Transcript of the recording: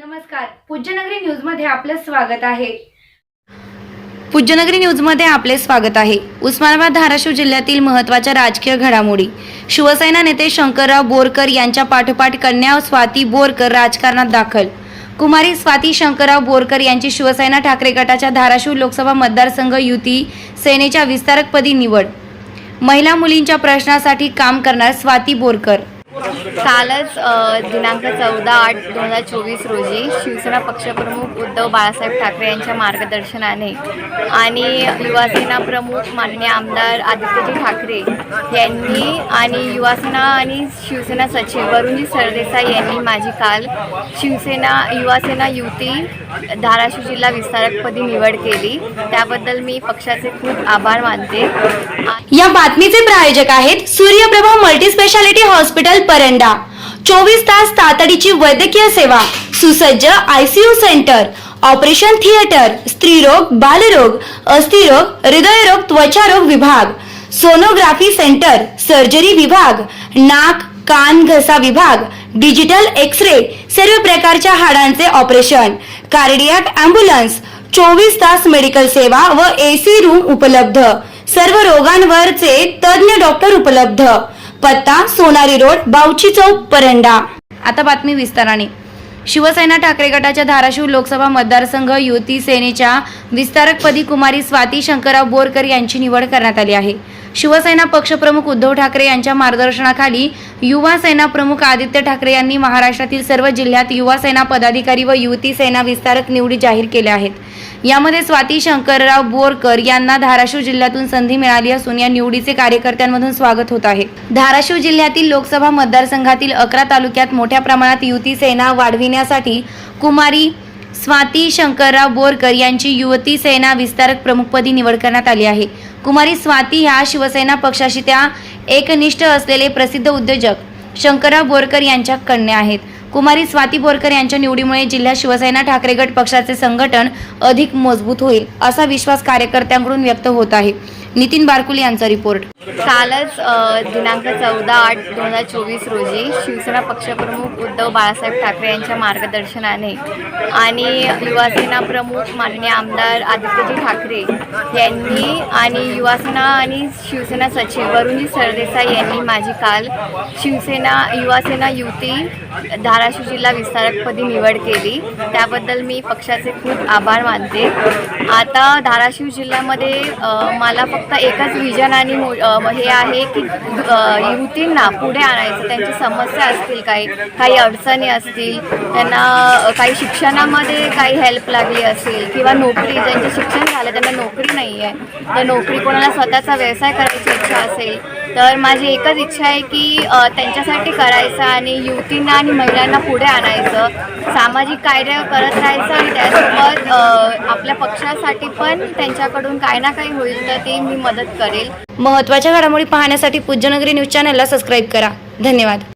नमस्कार. पूज्यनगरी न्यूजमध्ये आपलं स्वागत आहे. पूज्यनगरी न्यूजमध्ये आपले स्वागत आहे. उस्मानाबाद धाराशिव जिल्ह्यातील महत्त्वाच्या राजकीय घडामोडी. शिवसेना नेते शंकरराव बोरकर यांच्या पाठोपाठ कन्या स्वाती बोरकर राजकारणात दाखल. कुमारी स्वाती शंकरराव बोरकर यांची शिवसेना ठाकरे गटाच्या धाराशिव लोकसभा मतदारसंघ युती सेनेच्या विस्तारकपदी निवड. महिला मुलींच्या प्रश्नासाठी काम करणार स्वाती बोरकर. कालच दिनांक चौदा आठ दोन हजार चोवीस रोजी शिवसेना पक्षप्रमुख उद्धव बाळासाहेब ठाकरे यांच्या मार्गदर्शनाने आणि युवासेना प्रमुख माननीय आमदार आदित्यजी ठाकरे यांनी आणि युवासेना आणि शिवसेना सचिव वरुणजी सरदेसाई यांनी माझी काल शिवसेना युवासेना युती धाराशिव जिल्हा विस्तारकपदी निवड केली. त्याबद्दल मी पक्षाचे खूप आभार मानते. या बातमीचे प्रायोजक आहेत सूर्यप्रभा मल्टीस्पेशालिटी हॉस्पिटल परंडा. चोवीस तास तातडीची वैद्यकीय सेवा सुसज्ज आयसीयू सेंटर ऑपरेशन थिएटर स्त्रीरोग बालरोग अस्थिरोग हृदयरोग त्वचारोग विभाग सोनोग्राफी सेंटर सर्जरी विभाग नाक कान घसा विभाग डिजिटल एक्स रे सर्व प्रकारच्या हाडांचे ऑपरेशन कार्डियाक अँब्युलन्स चोवीस तास मेडिकल सेवा व एसी रूम उपलब्ध. सर्व रोगांवरचे तज्ज्ञ डॉक्टर उपलब्ध. पत्ता सोनारी रोड बावची चौक परंडा. आता बातमी विस्ताराने. शिवसेना ठाकरे गटाच्या धाराशिव लोकसभा मतदारसंघ युती सेनेच्या विस्तारकपदी कुमारी स्वाती शंकरराव बोरकर यांची निवड करण्यात आली आहे. शिवसेना पक्षप्रमुख उद्धव ठाकरे यांच्या मार्गदर्शनाखाली युवा सेना प्रमुख आदित्य ठाकरे यांनी महाराष्ट्रातील सर्व जिल्ह्यात युवा सेना पदाधिकारी व युवती सेना विस्तारक निवडी जाहीर केल्या आहेत. यामध्ये स्वाती शंकरराव बोरकर यांना धाराशिव जिल्ह्यातून संधी मिळाली असून या निवडीचे कार्यकर्त्यांमधून स्वागत होत आहे. धाराशिव जिल्ह्यातील लोकसभा मतदारसंघातील अकरा तालुक्यात मोठ्या प्रमाणात युती सेना वाढविण्यासाठी कुमारी स्वाती शंकरराव बोरकर यांची युवती सेना विस्तारक प्रमुखपदी निवड करण्यात आली आहे. कुमारी स्वाती ह्या शिवसेना पक्षाशी त्या एकनिष्ठ असलेले प्रसिद्ध उद्योजक शंकरराव बोरकर यांच्या कन्या आहेत. कुमारी स्वाती बोरकर यांच्या निवडीमुळे जिल्ह्यात शिवसेना ठाकरे गट पक्षाचे संघटन अधिक मजबूत होईल असा विश्वास कार्यकर्त्यांकडून व्यक्त होत आहे. नितीन बारकुल यांचा रिपोर्ट. कालच दिनांक चौदा आठ दोन हजार चोवीस रोजी शिवसेना पक्षप्रमुख उद्धव बाळासाहेब ठाकरे यांच्या मार्गदर्शनाने आणि युवासेना प्रमुख माननीय आमदार आदित्यजी ठाकरे यांनी आणि युवासेना आणि शिवसेना सचिव वरुणजी सरदेसाई यांनी माझी काल शिवसेना युवासेना युती धाराशिव जिल्हा विस्तारकपदी निवड केली. त्याबद्दल मी पक्षाचे खूप आभार मानते. आता धाराशिव जिल्ह्यामध्ये मला फक्त एकच विजन आणि मो- हे आहे की युवतींना पुढे आणायचं त्यांची समस्या असतील काही काही अडचणी असतील त्यांना काही शिक्षणामध्ये काही हेल्प लागली असेल किंवा नोकरी ज्यांचे शिक्षण झालं त्यांना नोकरी नाही आहे तर नोकरी कोणाला स्वतःचा व्यवसाय करायची इच्छा असेल तर माझी एकच इच्छा आहे की त्यांच्यासाठी करायचं आणि युवतींना आणि महिलांना पुढे आणायचं. सामाजिक कार्य करत राहायचं आणि त्यासोबत आपल्या पक्षासाठी पण त्यांच्याकडून काही ना काही होईल तर ते मी मदत करेल. महत्त्वाच्या घडामोडी पाहण्यासाठी पूज्यनगरी न्यूज चॅनलला सबस्क्राईब करा. धन्यवाद.